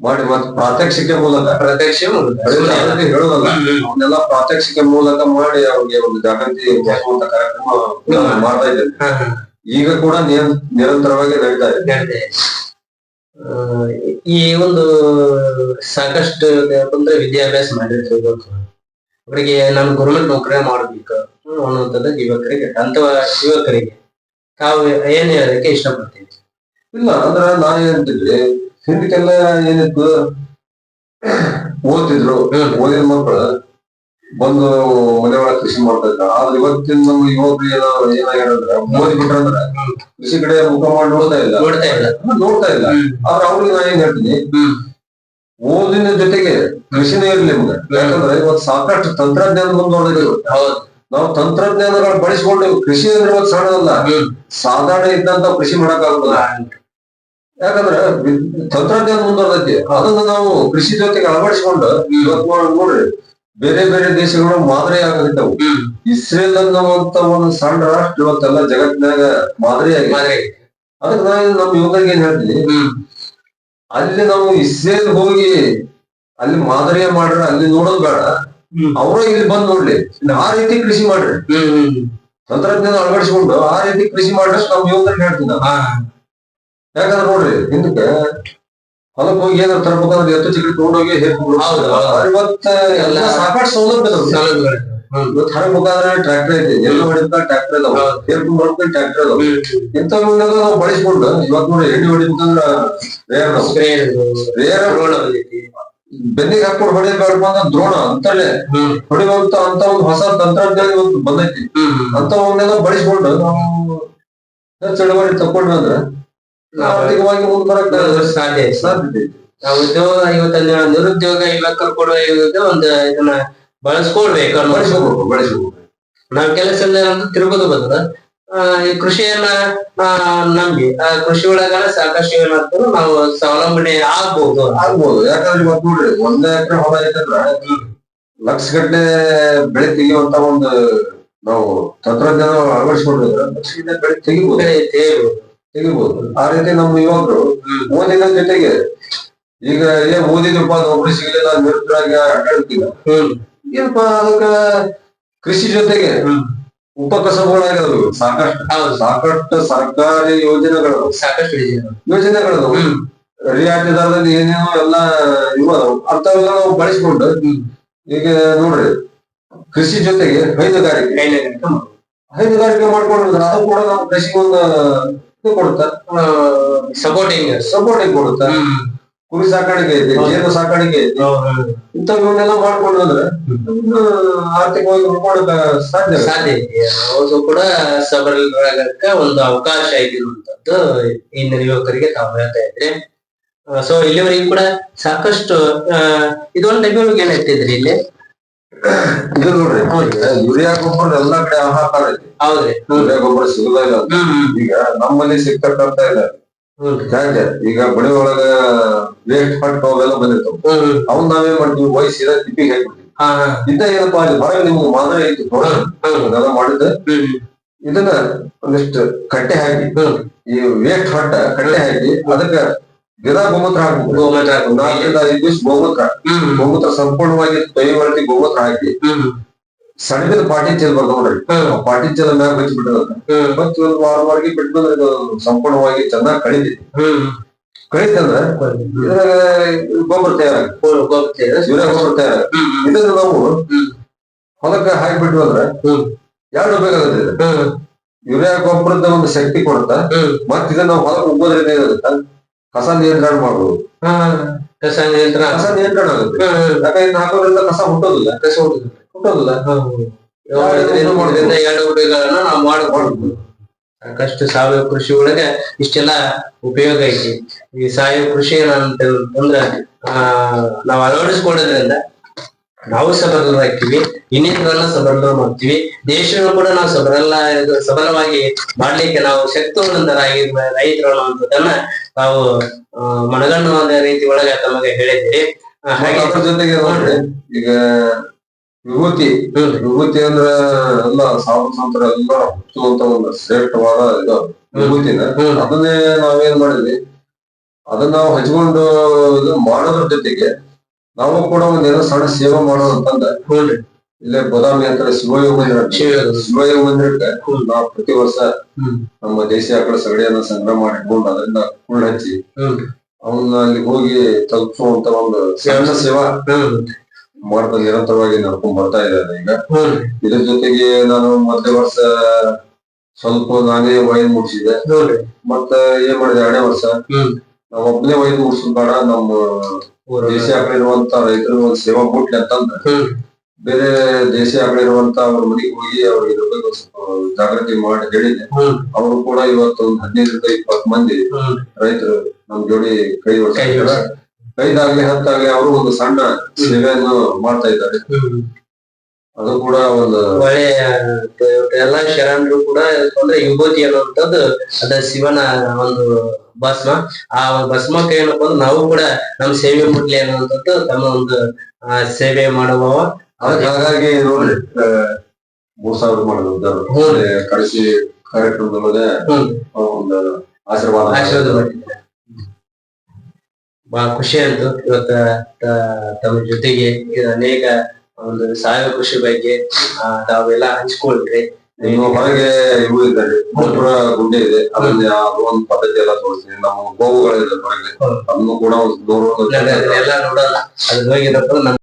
Speaker 2: ಮಾಡಿ ಮತ್ತೆ ಪ್ರಾತ್ಯಕ್ಷಿಕೆ ಮೂಲಕ
Speaker 1: ಪ್ರತ್ಯಕ್ಷ ಹೇಳುವಲ್ಲ.
Speaker 2: ಅವನ್ನೆಲ್ಲ ಪ್ರಾತ್ಯಕ್ಷಿಕೆ ಮೂಲಕ ಮಾಡಿ ಅವ್ರಿಗೆ ಒಂದು ಜಾಗೃತಿ ಮೂಡಿಸುವಂತ ಕಾರ್ಯಕ್ರಮ ಮಾಡ್ತಾ ಇದ್ದೇನೆ. ಈಗ ಕೂಡ ನಿರಂತರವಾಗಿ ನಡೀತಾ ಇದೆ.
Speaker 1: ಈ ಒಂದು ಸಾಕಷ್ಟು ಅಂದ್ರೆ ವಿದ್ಯಾಭ್ಯಾಸ ಮಾಡಿರ್ತಿರ್ಬೇಕು ಅವರಿಗೆ ನಾನು ಗೌರ್ಮೆಂಟ್ ನೌಕರಿ ಮಾಡ್ಬೇಕು ಅನ್ನುವಂಥದ್ದು ಯುವಕರಿಗೆ ಅಂತ ಯುವಕರಿಗೆ. ತಾವು ಏನ್ ಹೇಳಕ್ಕೆ ಇಷ್ಟಪಡ್ತೀವಿ
Speaker 2: ಇಲ್ಲ ಅಂದ್ರ ನಾನ್ ಏನಂತಿದ್ರಿ ಹಿಂದಕ್ಕೆಲ್ಲ ಏನಿತ್ತು? ಓದ್ತಿದ್ರು. ಓದಿದ ಮಕ್ಕಳು ಬಂದು ಮನೆ ಒಳಗೆ ಕೃಷಿ ಮಾಡ್ತಾ ಆದ್ರೆ ಇವತ್ತಿನ ನಮ್ಮ ಯುವಕರು ಏನಾದ್ರು ಏನಾಗಿರಂದ್ರೆ ಓದಿ ಬಿಟ್ರಂದ್ರ
Speaker 1: ಹ್ಮ್.
Speaker 2: ಕೃಷಿ ಕಡೆ ಮುಖ ಮಾಡಿ ನೋಡ್ತಾ ಇಲ್ಲ.
Speaker 1: ನೋಡ್ತಾ ಇಲ್ಲ.
Speaker 2: ನೋಡ್ತಾ ಇಲ್ಲ. ಆದ್ರೆ ಅವ್ರಿಗೆ ನಾ ಏನ್ ಹೇಳ್ತೀನಿ? ಓದಿನ ಜೊತೆಗೆ ಕೃಷಿನೇ ಇರ್ಲಿ ನಿಮ್ಗೆ. ಯಾಕಂದ್ರೆ ಇವತ್ತು ಸಾಕಷ್ಟು ತಂತ್ರಜ್ಞಾನ ಮುಂದೆ
Speaker 1: ಹೌದು.
Speaker 2: ನಾವು ತಂತ್ರಜ್ಞಾನಗಳು ಬಳಸಿಕೊಂಡು ಕೃಷಿ ಅಂದ್ರೆ ಸಣ್ಣ ಸಣ್ಣದಲ್ಲ. ಸಾಧಾರಣ ಇದ್ದಂತ ಕೃಷಿ ಮಾಡಕ್ ಆಗುದಿಲ್ಲ ಯಾಕಂದ್ರೆ ತಂತ್ರಜ್ಞಾನ ಮುಂದುವರೆದೈತಿ. ಅದನ್ನ ನಾವು ಕೃಷಿ ಜೊತೆಗೆ ಅಳವಡಿಸಿಕೊಂಡು ಇವತ್ತು ನೋಡ್- ನೋಡ್ರಿ. ಬೇರೆ ಬೇರೆ ದೇಶಗಳು ಮಾದರಿ ಆಗಲಿದ್ದವು ಇಸ್ರೇಲ್ ಅನ್ನುವಂತ ಒಂದು ಸಣ್ಣ ರಾಷ್ಟ್ರ ಇವತ್ತೆಲ್ಲ ಜಗತ್ತಿನಾಗ
Speaker 1: ಮಾದರಿ ಆಗಿದೆ.
Speaker 2: ಅದಕ್ಕೆ ನಾನು ನಮ್ಮ ಯುವಕರಿಗೆ ಏನ್ ಹೇಳ್ತೀನಿ? ಅಲ್ಲಿ ನಾವು ಇಸ್ರೇಲ್ ಹೋಗಿ ಅಲ್ಲಿ ಮಾದರಿಯ ಮಾಡ್ರೆ ಅಲ್ಲಿ ನೋಡೋದು ಬೇಡ. ಅವರ ಇಲ್ಲಿ ಬಂದ್ ನೋಡ್ಲಿ. ಆ ರೀತಿ ಕೃಷಿ ಮಾಡ್ರಿ. ತಂತ್ರಜ್ಞಾನ ಅಳವಡಿಸಿಕೊಂಡು ಆ ರೀತಿ ಕೃಷಿ ಮಾಡ್ರಷ್ಟು ನಾವು ಯುವಕರಿಗೆ ಹೇಳ್ತೀನಿ. ಯಾಕಂದ್ರೆ ನೋಡ್ರಿ ಹಿಂದಕ್ಕೆ ಹೊಲಕ್ ಹೋಗಿ ಏನಾರ ತರಬೇಕಂದ್ರೆ ಎತ್ತು ಚಿಕ್ಕ ತಗೊಂಡೋಗಿ. ಇವತ್ತ ಎಲ್ಲ ಸಾಕಷ್ಟು ಸೌಲಭ್ಯ ಇವತ್ತು ಹರಬೇಕಾದ್ರೆ ಟ್ರ್ಯಾಕ್ಟರ್ ಐತಿ. ಎಲ್ಲ ಹೊಡಿಬೇಕಾದ್ರೆ ಟ್ರ್ಯಾಕ್ಟರ್ ಇದಾವ.
Speaker 1: ಹೌದು.
Speaker 2: ಹೇರ್ಕೊಂಡು ಬರ್ಬೇಕು ಟ್ರ್ಯಾಕ್ಟರ್
Speaker 1: ಎಂತ
Speaker 2: ಇಂಥವನ್ನೆಲ್ಲ ನಾವು ಬಳಸ್ಕೊಂಡು ಇವತ್ ನೋಡಿ ಎಣ್ಣೆ ಹೊಡಿಬೇಕಂದ್ರ ರೇರ್ ರೇರ್. ಬೆನ್ನಿಗೆ ಹಾಕೊಂಡು ಹೊಡಿಬೇಕು ಅಂತ ದ್ರೋಣ ಅಂತಲೇ
Speaker 1: ಹ್ಮ್.
Speaker 2: ಹೊಡಿಯುವಂತ ಅಂತ ಒಂದು ಹೊಸ ತಂತ್ರಜ್ಞಾನ ಇವತ್ತು ಬಂದೈತಿ.
Speaker 1: ಅಂತ
Speaker 2: ಅಂತವನ್ನೆಲ್ಲ ಬಳಸ್ಕೊಂಡು ನಾವು ಚಳವಳಿ ತಕೊಂಡ್ವಿ ಅಂದ್ರೆ ಆರ್ಥಿಕವಾಗಿ ಮುಂದೆ ಬರಕ್
Speaker 1: ಸಾಧ್ಯ.
Speaker 2: ಸಾಧ್ಯತೆ
Speaker 1: ಉದ್ಯೋಗ ಇವತ್ತಂದ್ರೆ ನಿರುದ್ಯೋಗ ಇಲಾಖೆ ಕೊಡುವ ಒಂದ್ ಇದನ್ನ ಬಳಸ್ಕೊಳ್ಬೇಕು
Speaker 2: ಬಳಸ್ಕೊಬೇಕು ಬಳಸ್ಕೋಬೇಕು
Speaker 1: ನಾವ್ ಕೆಲಸ ತಿರುಗೋದು ಈ ಕೃಷಿಯನ್ನ ನಮ್ಗೆ ನಂಬಿ ಆ ಕೃಷಿ ಒಳಗ ಸಾಕಷ್ಟು ಏನಾಗ್ತದೆ ನಾವು ಸ್ವಾವಲಂಬನೆ ಆಗ್ಬಹುದು
Speaker 2: ಆಗ್ಬಹುದು ಯಾಕಂದ್ರೆ ಇವತ್ತು ನೋಡ್ರಿ ಒಂದೇ ಎಕರೆ ಹೊಲ ಐತಂದ್ರ ಲಕ್ಷ ಗಟ್ಟಲೆ ಬೆಳೆ ತೆಗಿಯುವಂತ ಒಂದು ನಾವು ತಂತ್ರಜ್ಞಾನ ಅಳವಡಿಸ್ಕೊಂಡಿದ್ರೆ ಲಕ್ಷ ಗಟ್ಟಲೆ ಬೆಳೆ ತೆಗಿಬಹುದು ತೆಗಿಬಹುದು ಆ ರೀತಿ ನಮ್ಮ ಯುವಕರು. ಓದಿನ ಜೊತೆಗೆ ಈಗ ಏನ್ ಓದಿದ್ರಪ್ಪ ನೌಕರಿ ಸಿಗಲಿಲ್ಲ ನಿರುದ್ರಾಗಿ ಅಡ್ಡಾಡ್ತಿಲ್ಲ
Speaker 1: ಏನಪ್ಪಾ
Speaker 2: ಏನಪ್ಪ ಅದಕ್ಕ ಕೃಷಿ ಜೊತೆಗೆ
Speaker 1: ಹ್ಮ್
Speaker 2: ಉಪಕಸಬುಗಳಾಗದು ಸಾಕಷ್ಟು ಸಾಕಷ್ಟು ಸರ್ಕಾರಿ ಯೋಜನೆಗಳು.
Speaker 1: ಸಾಕಷ್ಟು.
Speaker 2: ಯೋಜನೆಗಳು. ರಿಯಾಯಿತಿ ದರದಲ್ಲಿ ಏನೇನೋ ಎಲ್ಲ ಇವು ಅದಾವು ಅಂತವೆಲ್ಲ ನಾವು ಬಳಸ್ಕೊಂಡು ಈಗ ನೋಡ್ರಿ ಕೃಷಿ ಜೊತೆಗೆ ಹೈನುಗಾರಿಕೆ. ಹೈನುಗಾರಿಕೆ ಮಾಡ್ಕೊಂಡ್ರೆ ಅದು ಕೂಡ ನಾವು ಕೃಷಿಗೆ ಒಂದು ಇದು ಕೊಡುತ್ತ.
Speaker 1: ಸಪೋರ್ಟಿಂಗ್
Speaker 2: ಸಪೋರ್ಟಿಂಗ್ ಕೊಡುತ್ತ. ಕುರಿ ಸಾಕಾಣಿಕೆ ಐತಿ
Speaker 1: ಹೌದು.
Speaker 2: ಜೇನು ಸಾಕಾಣಿಕೆ ಐತಿ.
Speaker 1: ಹೌದು.
Speaker 2: ಇಂಥವನ್ನೆಲ್ಲ ಮಾಡ್ಕೊಂಡು ಅಂದ್ರೆ ಆರ್ಥಿಕವಾಗಿ ಉಳ್ಕೊಳಕ ಸಾಧ್ಯ
Speaker 1: ಸಾಧ್ಯ ಇದೆ ಅವರು ಕೂಡ ಸಬಲರಾಗಕ್ಕೆ ಒಂದು ಅವಕಾಶ ಇರುವಂತದ್ದು ಇಂದಿನ ಯುವಕರಿಗೆ ತಾವು ಹೇಳ್ತಾ ಇದ್ರೆ. ಸೊ ಇಲ್ಲಿವರೆಗೂ ಕೂಡ ಸಾಕಷ್ಟು ಇದೊಂದು ಬೆಳವಣಿಗೆ ಏನ್ ಇರ್ತಿದ್ರಿ ಇಲ್ಲಿ?
Speaker 2: ಇದು ನೋಡ್ರಿ ಯೂರಿಯಾ ಗೊಬ್ಬರ ಎಲ್ಲಾ ಕಡೆ ಹಾಹಾಕಾರ ಐತಿ.
Speaker 1: ಹೌದ್ರಿ.
Speaker 2: ಯೂರಿಯಾ ಗೊಬ್ಬರ ಸಿಗಲ್ಲ ಈಗ ನಮ್ಮಲ್ಲಿ ಸಿಗ್ತಕ್ಕಂತ ಇಲ್ಲ. ಈಗ ಬಳಿ ಒಳಗ ವೇಸ್ಟ್ ಪಟ್ಟು ಅವೆಲ್ಲ ಬಂದಿರ್ತಾವ. ಅವ್ನ್ ನಾವೇನ್ ಮಾಡ್ತೀವಿ? ವಯಸ್ಸಿರ ತಿಪ್ಪಿಗೆ ಹಾಕ್ಬಿಡ್ತೀವಿ
Speaker 1: ಹಾ. ಏನಪ್ಪ
Speaker 2: ಇದ್ದ ಏನಪ್ಪಾ ಅಲ್ಲಿ ಹೊರಗೆ ನಿಮ್ಗೆ ಮಾದರಿ ಐತಿ ಮಾಡಿದ್ರೆ
Speaker 1: ಹ್ಮ್.
Speaker 2: ಇದನ್ನ ಒಂದಿಷ್ಟು ಕಟ್ಟೆ ಹಾಕಿ ಈ ವೇಸ್ಟ್ ಹೊಟ್ಟ ಕಟ್ಟೆ ಹಾಕಿ ಅದಕ್ಕ ಗಿಡ ಗೋಮೂತ್ರ ಹಾಕ್ಬೇಕು.
Speaker 1: ಗೋಮೂತ್ರ ಹಾಕ್ಬೇಕು.
Speaker 2: ನಾಲ್ಕರಿಂದ ಐದು ದಿವಸ ಗೋಮೂತ್ರ. ಗೋಮೂತ್ರ ಸಂಪೂರ್ಣವಾಗಿ ತೊಯ್ಯವರ್ತಿ ಗೋಮೂತ್ರ ಹಾಕಿ ಸಣ್ಣದ ಪಾಟಿ ಚೇಲ್ ನೋಡ್ರಿ. ಪಾಟಿ ಚೇಲ್ ಮ್ಯಾಗ ಬಿಟ್ಟು
Speaker 1: ಹ್ಮ್
Speaker 2: ಮತ್ತೆ ಒಂದು ವಾರವರೆಗೆ ಬಿಟ್ಟು ಬಂದ್ರೆ ಇದು ಸಂಪೂರ್ಣವಾಗಿ ಚೆನ್ನಾಗಿ ಕಳಿತೈತಿ ಕಳಿತಂದ್ರೆ ಇದ್ರಾಗ ಗೊಬ್ಬರ ತಯಾರಾಗ. ಯೂರಿಯಾ ಗೊಬ್ಬರ
Speaker 1: ತಯಾರ
Speaker 2: ಇದನ್ನ ನಾವು ಹೊಲಕ್ಕ ಹಾಕ್ಬಿಟ್ವಿ ಅಂದ್ರೆ ಎರಡು ಬೇಕಾಗುತ್ತೆ. ಯೂರಿಯಾ ಗೊಬ್ಬರದ ಒಂದು ಶಕ್ತಿ ಕೊಡುತ್ತ ಮತ್ತ ಇದನ್ನ ನಾವು ಹೊಲಕ್ಕೆ ಉಗ್ಗೋದ್ರಿಂದ ಏನಾಗುತ್ತೆ? ಕಸ ನಿಯಂತ್ರಣ ಮಾಡ್ಬೋದು.
Speaker 1: ಕಸ ನಿಯಂತ್ರಣ
Speaker 2: ಕಸ ನಿಯಂತ್ರಣ ಆಗುತ್ತೆ. ಯಾಕಂದ್ರೆ ಹಾಕೋದ್ರಿಂದ ಕಸ ಹುಟ್ಟೋದಿಲ್ಲ
Speaker 1: ಕಸ ಹೋಗುದು
Speaker 2: ಹುಟ್ಟೋದಿಲ್ಲ
Speaker 1: ಮಾಡೋದ್ರಿಂದ ಎರಡು ಉಪಯೋಗಗಳನ್ನ ನಾವು ಸಾಕಷ್ಟು ಸಾವಯವ ಕೃಷಿ ಒಳಗೆ ಇಷ್ಟೆಲ್ಲ ಉಪಯೋಗ ಐತಿ. ಈ ಸಾವಯವ ಕೃಷಿ ಏನಂತ ಅಂದ್ರ ಆ ನಾವು ಅಳವಡಿಸ್ಕೊಳ್ಳೋದ್ರಿಂದ ನಾವು ಸಬಲರಾಗ್ತೀವಿ ಇನ್ನಿತರನ್ನ ಸಬಲ ಮಾಡ್ತೀವಿ ದೇಶವನ್ನು ಕೂಡ ನಾವು ಸಬಲ ಸಬಲವಾಗಿ ಮಾಡ್ಲಿಕ್ಕೆ ನಾವು ಶಕ್ತಿವಂತರಾಗಿ ರೈತರು ಅನ್ನುವಂಥದ್ದನ್ನ ನಾವು ಮನಗಣ್ಣುವ ರೀತಿ ಒಳಗೆ ತಮಗೆ ಹೇಳಿದ್ದೀರಿ
Speaker 2: ಮತ್ತೆ
Speaker 1: ಹಾಗೆ
Speaker 2: ಅದ್ರ ಜೊತೆಗೆ ನೋಡ್ರಿ ಈಗ ವಿಭೂತಿ ವಿಭೂತಿ ಅಂದ್ರ ಎಲ್ಲ ಸಾಧು ಸಂತರ ಎಲ್ಲ ಹುಟ್ಟುವಂತ ಒಂದು ಶ್ರೇಷ್ಠವಾದ ಇದು ವಿಭೂತಿನ. ಅದನ್ನೇ ನಾವೇನ್ ಮಾಡಿದ್ವಿ ಅದನ್ನ ನಾವು ಹಚ್ಕೊಂಡು ಇದು ಮಾಡೋದ್ರ ಜೊತೆಗೆ ನಾವು ಕೂಡ ಒಂದೇನೋ ಏನೋ ಸಣ್ಣ ಸೇವೆ
Speaker 1: ಮಾಡೋದಂತಂದ್ರೆ
Speaker 2: ಇಲ್ಲೇ ಬದಾಮಿ ಅಂತ. ಶಿವಯೋಗ ಮಂದಿರ.
Speaker 1: ಶಿವಯೋಗ.
Speaker 2: ಮಂದಿರಕ್ಕೆ ನಾವು ಪ್ರತಿ ವರ್ಷ ನಮ್ಮ ದೇಶೀಯ ಆಕಳ ಸಗಡಿಯನ್ನ ಸಂಗ್ರಹ ಮಾಡಿ ಇಟ್ಕೊಂಡು ಅದರಿಂದ ಕುಳ್ಳು ಹಚ್ಚಿ ಅವನ್ನ ಅಲ್ಲಿ ಹೋಗಿ ತಲುಪಿಸುವಂತ ಒಂದು ಸಣ್ಣ ಸೇವಾ ಮಾಡ್ತಾ ನಿರಂತರವಾಗಿ ನಡ್ಕೊಂಡ್ ಬರ್ತಾ ಇದ್ದಾರೆ ಈಗ. ಇದ್ರ ಜೊತೆಗೆ ನಾನು ಮೊದಲ ವರ್ಷ ಸ್ವಲ್ಪ ನಾನೇ ವೈನ್ ಮುಗಿಸಿದೆ ಮತ್ತ ಏನ್ ಮಾಡಿದೆ ಎರಡನೇ ವರ್ಷ? ನಾವ್ ಒಬ್ಬನೇ ವೈನ್ ಮುಗಿಸೋದ್ ಬೇಡ ನಮ್ಮ ದೇಶ ಆಕಳ ಇರುವಂತ ರೈತರು ಒಂದು ಸೇವಾ ಮುಟ್ಲಿ
Speaker 1: ಅಂತಂದ್ರೆ
Speaker 2: ಬೇರೆ ದೇಶ ಆಗಿರುವಂತ ಇರುವಂತ ಅವ್ರ ಮನೆಗೆ ಹೋಗಿ ಅವ್ರಿಗೆ ಇದ್ರ ಬಗ್ಗೆ ಒಂದ್ ಸ್ವಲ್ಪ ಜಾಗೃತಿ ಮಾಡಿ ಹೇಳಿದೆ ಅವರು ಕೂಡ ಇವತ್ತು ಒಂದ್ ಹದಿನೈದರಿಂದ ಇಪ್ಪತ್ತು ಮಂದಿ ರೈತರು ನಮ್ ಜೋಡಿ ಕೈ. ಕೈದಾಗ್ಲಿ ಹತ್ತಾಗ್ಲಿ ಅವರು ಒಂದು ಸಣ್ಣ ಸೇವೆಯನ್ನು ಮಾಡ್ತಾ ಇದ್ದಾರೆ. ಅದು ಕೂಡ ಒಂದು
Speaker 1: ಒಳ್ಳೆಯ ಎಲ್ಲಾ ಶರಣರು ಕೂಡ ಅಂದ್ರೆ ಯುಗೋತಿ ಅನ್ನುವಂಥದ್ದು ಅದ ಶಿವನ ಒಂದು ಭಸ್ಮ. ಆ ಭಸ್ಮಕ್ಕೆ ಏನಪ್ಪ ಅಂದ್ರೆ ನಾವು ಕೂಡ ನಮ್ಮ ಸೇವೆ ಮುಟ್ಲಿ ಅನ್ನುವಂಥದ್ದು ತಮ್ಮ ಒಂದು ಸೇವೆ ಮಾಡುವ
Speaker 2: ಅದಕ್ಕೆ ಹಾಗಾಗಿ ನೋಡ್ರಿ ಮೂರ್ ಸಾವಿರ ಮಾಡಿದ್ರು. ಕಳಿಸಿ ಕಾರ್ಯಕ್ರಮದೊಳಗೆ ಒಂದು ಆಶೀರ್ವಾದ
Speaker 1: ಆಶೀರ್ವಾದ. ಮಾಡಿದ್ದಾರೆ ಬಹಳ ಖುಷಿ ಆಯ್ತು. ಇವತ್ತ ತಮ್ಮ ಜೊತೆಗೆ ಅನೇಕ ಒಂದು ಸಾವಯವ ಕೃಷಿ ಬಗ್ಗೆ ತಾವೆಲ್ಲ ಹಂಚ್ಕೊಳ್ರಿ.
Speaker 2: ನಿಮ್ಮ ಹೊರಗೆ ಇವು ಇದ್ದಾರೆ ಮೂತ್ರ ಗುಂಡೆ ಇದೆ. ಅದನ್ನ ಅದು ಒಂದು ಪದ್ಧತಿ ಎಲ್ಲ ತೋರಿಸ್ತೀನಿ. ನಮ್ಮ ಗೋವುಗಳಿದೆ ಹೊರಗೆ. ಅದನ್ನು ಕೂಡ ಒಂದು ನೋಡೋದು
Speaker 1: ಎಲ್ಲ ನೋಡಲ್ಲ. ಅದ್ರ ಬಗ್ಗೆ ಏನಪ್ಪ